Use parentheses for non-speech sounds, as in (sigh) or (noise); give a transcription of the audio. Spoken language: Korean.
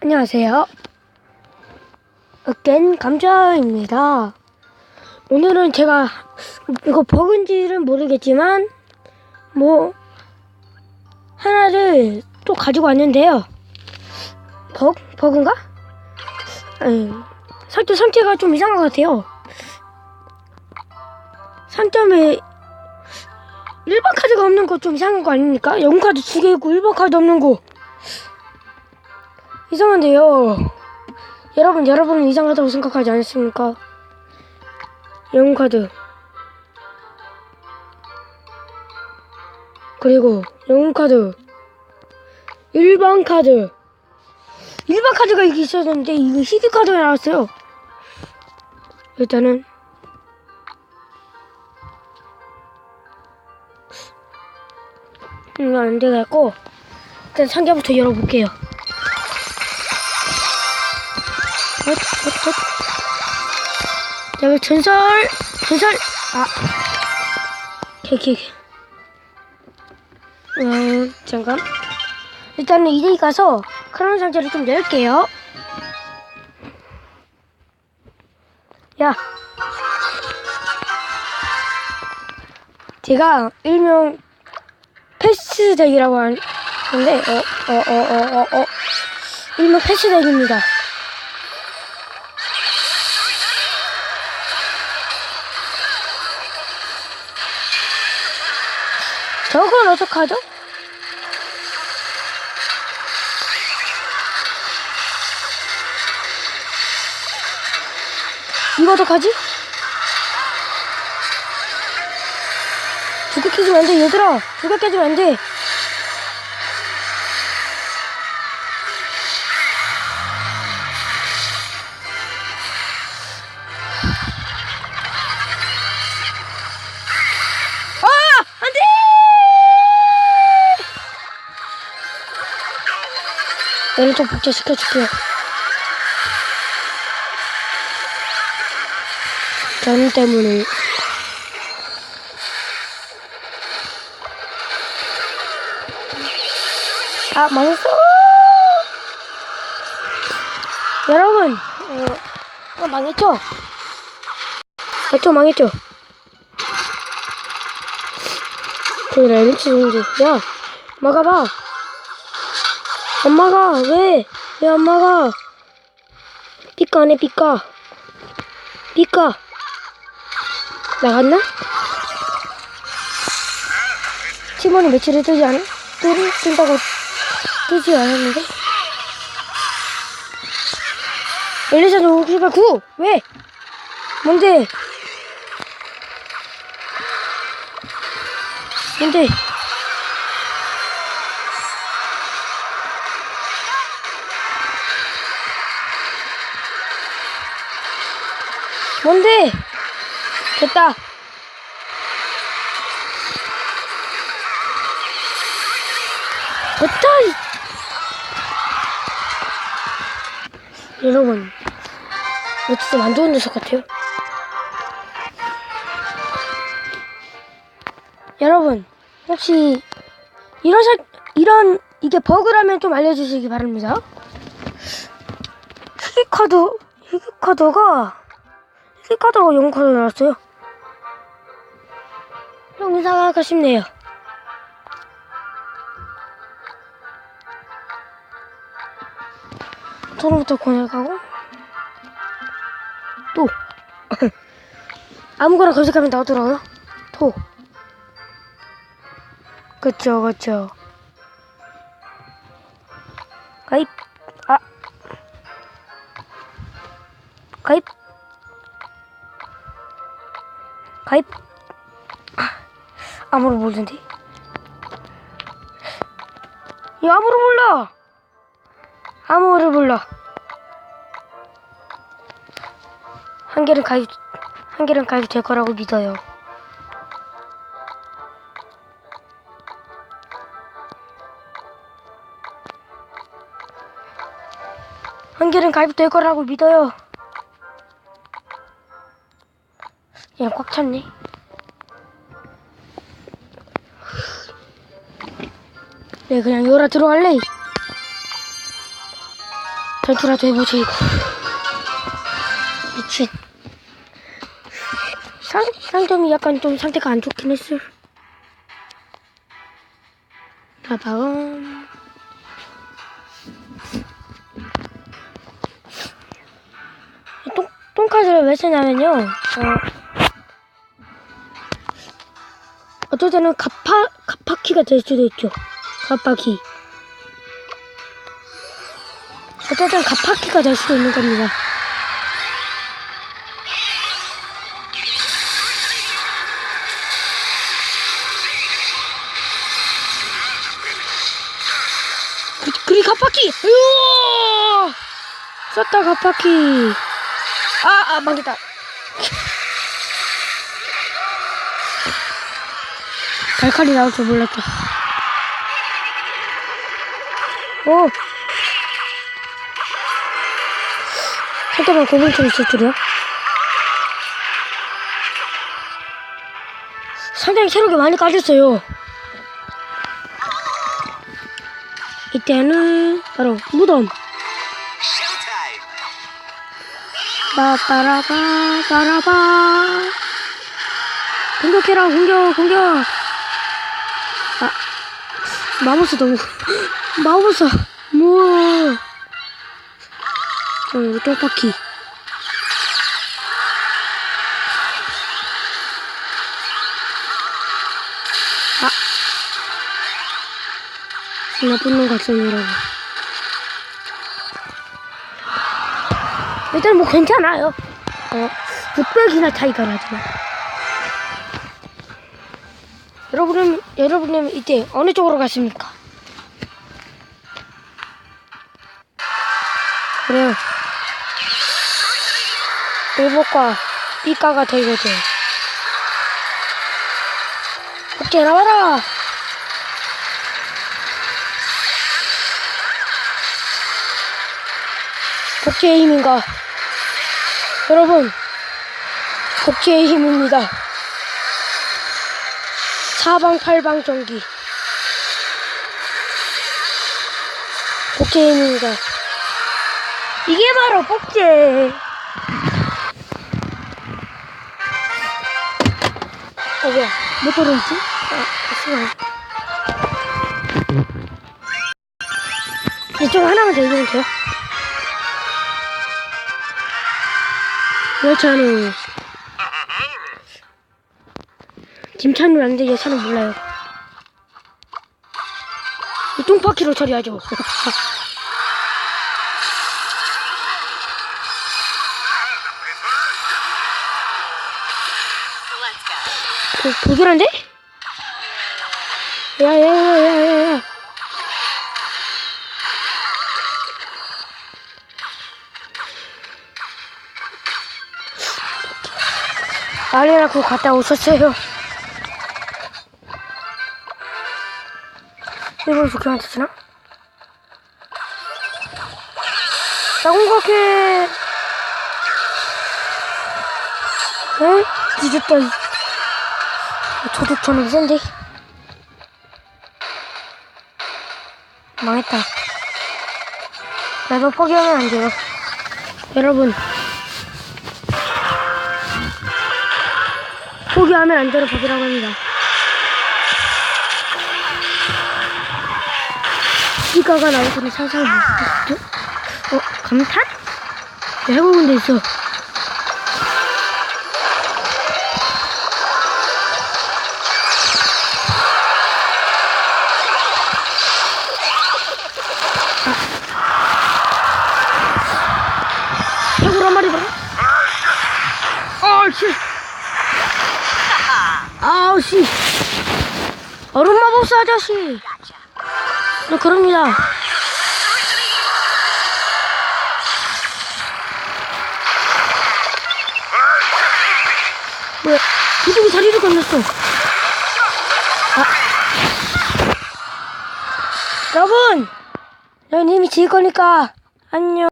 안녕하세요. 어깬 감자입니다. 오늘은 제가 이거 버그인지는 모르겠지만 뭐 하나를 또 가지고 왔는데요. 버 버그인가? 아니, 설정 상태가 좀 이상한 것 같아요. 상점에 일반 카드가 없는 거 좀 이상한 거 아닙니까? 영웅 카드 두개 있고 일반 카드 없는 거 이상한데요. 여러분, 여러분은 이상하다고 생각하지 않습니까? 영웅 카드. 그리고 영웅 카드. 일반 카드. 일반 카드가 이게 있었는데 이거 희귀 카드가 나왔어요. 일단은 이거 안 되겠고 일단 상자부터 열어볼게요. 헛, 헛, 헛. 자, 전설, 전설, 아, 케이크. 음, 잠깐. 일단은 이제 가서 크라운 상자를 좀 열게요. 야. 제가 일명 패스 덱이라고 하는데, 어, 어, 어, 어, 어, 어. 일명 패스 덱입니다. 저걸 어떡하죠? 이거 어떡하지? 두개 깨지면 안 돼, 얘들아. 두개 깨지면 안 돼. 얘를 좀 복제시켜줄게요. 전 때문에. 아, 망했어! 여러분, 어, 어, 망했죠? 맞죠? 망했죠? 그래, 미치는지. 야, 막아봐. 엄마가, 왜? 왜 엄마가? 삐까, 안 해, 삐까. 삐까. 나갔나? 팀원이 며칠을 뜨지 않아? 뜨, 뜬다고 뜨지 않았는데? 엘리자드 59 왜? 뭔데? 뭔데? 뭔데? 됐다. 됐다. 이- 여러분, 진짜 안 좋은 녀석 같아요. 여러분, 혹시 이런 사, 이런 이게 버그라면 좀 알려주시기 바랍니다. 희귀 카드, 희귀 카드가 희귀 카드가 영웅 카드 나왔어요. 좀 이상할까 싶네요. 처음부터 권역하고 또 (laughs) 아무거나 검색하면 나오더라고요. 토. 그쵸, 그쵸. 가입. 아, 아무로 모르는데. 이 아무로 몰라. 아무를 몰라. 한 개는 가입, 한 개는 가입 될 거라고 믿어요. 한 개는 가입 될 거라고 믿어요. 얘꽉 찼네. 네, 그냥 요라 들어갈래. 전투라도 해보지. 미친. 상, 상점이 약간 좀 상태가 안 좋긴 했어. 가방. 똥, 똥카드를 왜 쓰냐면요. 어, 어떨 때는 가파, 가파키가 될 수도 있죠. 가파키. 어떨 땐 가파키가 될 수도 있는 겁니다. 그, 그리 가파키! 우와! 썼다, 가파키. 아, 아, 망했다. 발칼이 나올 줄 몰랐다. 오! 잠깐만, 고분총 있을 줄이야? 상당히 체력이 많이 까졌어요. 이때는 바로 무덤. 빠빠라바 빠라바 공격해라 공격 공격 아 마법사 너무 마법사 뭐야 어 이거 똥바퀴 아 나쁜 놈 같으니라고 일단 뭐 괜찮아요. 어, 600이나 차이가 나지만. 여러분은, 여러분은 이때 어느 쪽으로 갔습니까? 그래요. 일복과 이과가 되거든. 어째 나와라! 복제의 힘인가? 여러분, 복제의 힘입니다. 사방팔방 전기. 복제의 힘입니다. 이게 바로 복제. 어, 뭐야. 못 들어있지? 아, 잠시만. 이쪽 하나만 더 돼요? 그렇잖아요. 김찬우 안 돼, 예찬은 몰라요. 이 똥바퀴로 처리하죠. Let's go. 그, 불길한데? 야, 야, 야, 야, 야, 야. 아리나 그거 갔다 오셨어요. 이거 좋게 되나? 나 공격해. 에? 뒤졌다. 이. 저도 저는 센데. 망했다. 나도 포기하면 안 돼요. 여러분. 포기하면 안 되는 법이라고 합니다. 이가가 나오고는 상상을 못했죠? 어, 감탄? 해보는 데 있어. 해골 한 마리 봐라. 아, 씨. 아우, 씨. 얼음 마법사 아저씨. 네, 그럽니다. 뭐야, 도둑이 다리를 건넜어. 아. 여러분! 난 이미 질 거니까, 안녕.